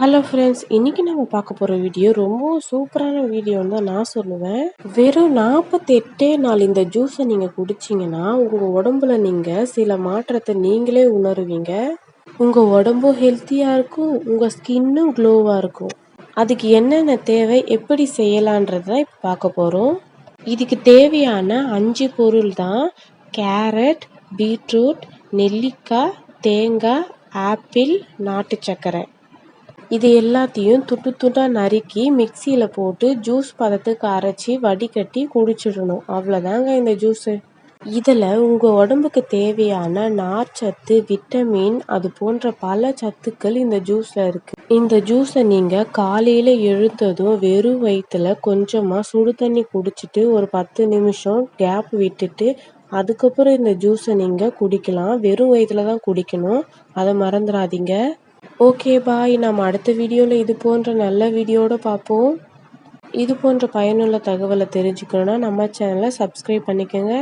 Hello friends இன்னைக்கு நம்ம பார்க்க போகிற வீடியோ ரொம்ப சூப்பரான வீடியோன்னு தான் நான் சொல்லுவேன். வெறும் நாற்பத்தெட்டே நாள் இந்த ஜூஸை நீங்கள் குடிச்சிங்கன்னா உங்கள் உடம்புல நீங்கள் சில மாற்றத்தை நீங்களே உணருவீங்க. உங்கள் உடம்பும் ஹெல்த்தியாக இருக்கும் உங்கள் ஸ்கின்னும் க்ளோவாக இருக்கும். அதுக்கு என்னென்ன தேவை எப்படி செய்யலான்றத இப்போ பார்க்க போகிறோம் இதுக்கு தேவையான அஞ்சு பொருள் தான் கேரட் பீட்ரூட் நெல்லிக்காய் தேங்காய் ஆப்பிள் நாட்டு சர்க்கரை. இது எல்லாத்தையும் துண்டு துண்டாக நறுக்கி மிக்சியில் போட்டு ஜூஸ் பதத்துக்கு அரைச்சி வடிகட்டி குடிச்சிடணும். அவ்வளோதாங்க இந்த ஜூஸு இதில் உங்கள் உடம்புக்கு தேவையான நார்ச்சத்து விட்டமின் அது போன்ற பல சத்துக்கள் இந்த ஜூஸில் இருக்குது இந்த ஜூஸை நீங்கள் காலையில் எழுந்ததும் வெறும் வயிற்றுல கொஞ்சமாக சுடு தண்ணி குடிச்சிட்டு ஒரு பத்து நிமிஷம் கேப் விட்டுட்டு அதுக்கப்புறம் இந்த ஜூஸை நீங்கள் குடிக்கலாம். வெறும் வயிற்றுல தான் குடிக்கணும். அதை மறந்துடாதீங்க. ஓகே பாய் நம்ம அடுத்த வீடியோவில் இது போன்ற நல்ல வீடியோட பார்ப்போம். இது போன்ற பயனுள்ள தகவலை தெரிஞ்சுக்கணுன்னா நம்ம சேனலை சப்ஸ்கிரைப் பண்ணிக்கோங்க.